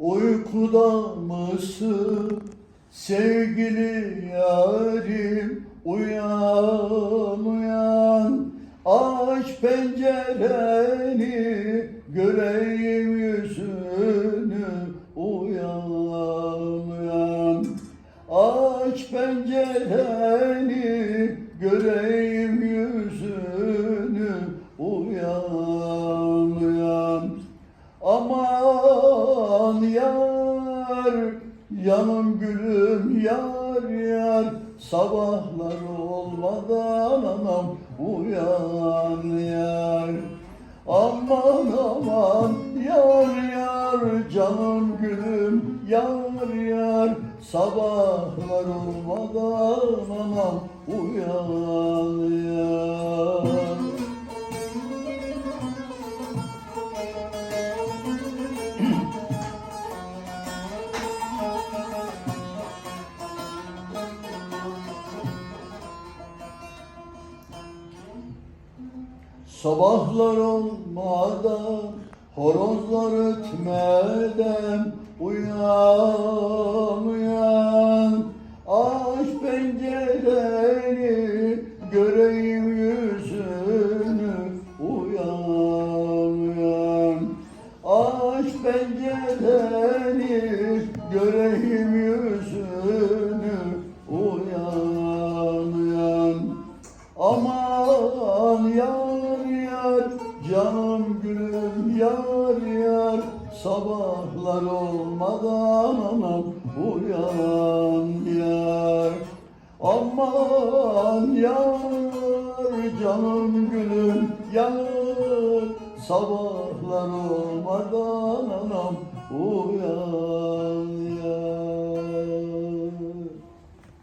Uykuda mısın sevgili yarim Uyan uyan. Aç pencereni Göreyim yüzünü uyan uyan. Aç pencereni göreyim yar yanım gülüm yar yar. Sabahlar olmadan anam uyan yar. Aman aman yar yar. Canım gülüm yar yar. Sabahlar olmadan anam uyan yar Sabahlar olmadan, horozlar ötmeden Uyan, uyan, aç pencereni Göreyim Aman yar yar canım gülüm yar yar. Sabahlar olmadan anam uyan yar. Aman yar canım gülüm yar. Sabahlar olmadan anam uyan